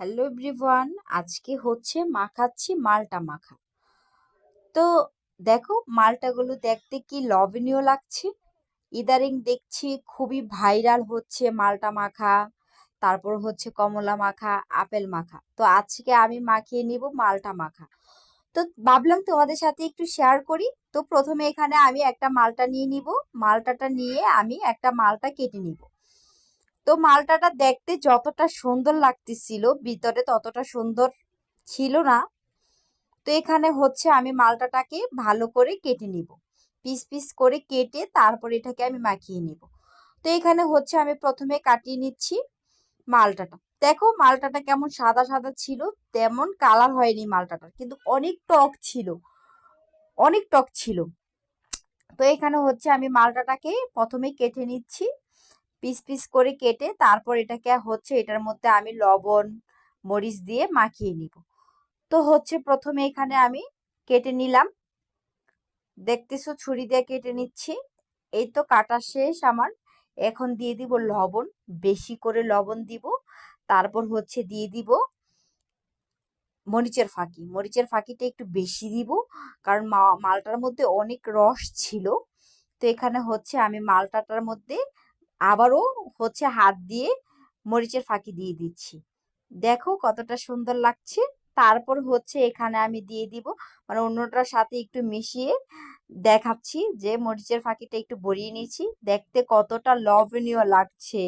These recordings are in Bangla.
হ্যালো এভরিওয়ান, আজকে হচ্ছে মাখাচ্ছি মালটা মাখা। তো দেখো মালটাগুলো দেখতে কি লবণীয় লাগছে। ইদারিং দেখছি খুবই ভাইরাল হচ্ছে মালটা মাখা, তারপর হচ্ছে কমলা মাখা, আপেল মাখা। তো আজকে আমি মাখিয়ে নিব মালটা মাখা। তো ভাবলাম তোমাদের সাথে একটু শেয়ার করি। তো প্রথমে এখানে আমি একটা মালটা নিয়ে নিব। মালটাটা নিয়ে আমি একটা মালটা কেটে নিব। তো মালটাটা দেখতে যতটা সুন্দর লাগতেছিল, ভিতরে ততটা সুন্দর ছিল না। তো এখানে হচ্ছে আমি মালটাটাকে ভালো করে কেটে নিব। পিস পিস করে কেটে তারপর এটাকে আমি মাখিয়ে নিব। তো এখানে হচ্ছে আমি প্রথমে কাটিয়ে নিচ্ছি মালটাটা। দেখো মালটাটা কেমন সাদা সাদা ছিল, তেমন কালার হয়নি মালটাটার, কিন্তু অনেক টক ছিল, অনেক টক ছিল। তো এখানে হচ্ছে আমি মালটাটাকে প্রথমে কেটে নিচ্ছি। পিস পিস করে কেটে তারপর এটাকে হচ্ছে এটার মধ্যে আমি লবণ, মরিচ দিয়ে মাখিয়ে নিব। তো হচ্ছে প্রথমে এখানে আমি কেটে নিলাম। দেখতেছো ছুরি দিয়ে কেটে নিচ্ছি। এই তো কাটা শেষ আমার। এখন দিয়ে দিব লবণ, বেশি করে লবণ দিব। তারপর হচ্ছে দিয়ে দিব মরিচের ফাঁকি। মরিচের ফাঁকিটা একটু বেশি দিব, কারণ মালটার মধ্যে অনেক রস ছিল। তো এখানে হচ্ছে আমি মালটাটার মধ্যে আবারও হচ্ছে হাত দিয়ে মরিচের ফাঁকি দিয়ে দিচ্ছি। দেখো কতটা সুন্দর লাগছে। তারপর হচ্ছে এখানে আমি দিয়ে দিব। মানে অন্যটার সাথে একটু মিশিয়ে দেখাচ্ছি যে মরিচের ফাঁকিটা একটু বরিয়ে নিয়েছি। দেখতে কতটা লবণীয় লাগছে।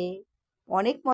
অনেক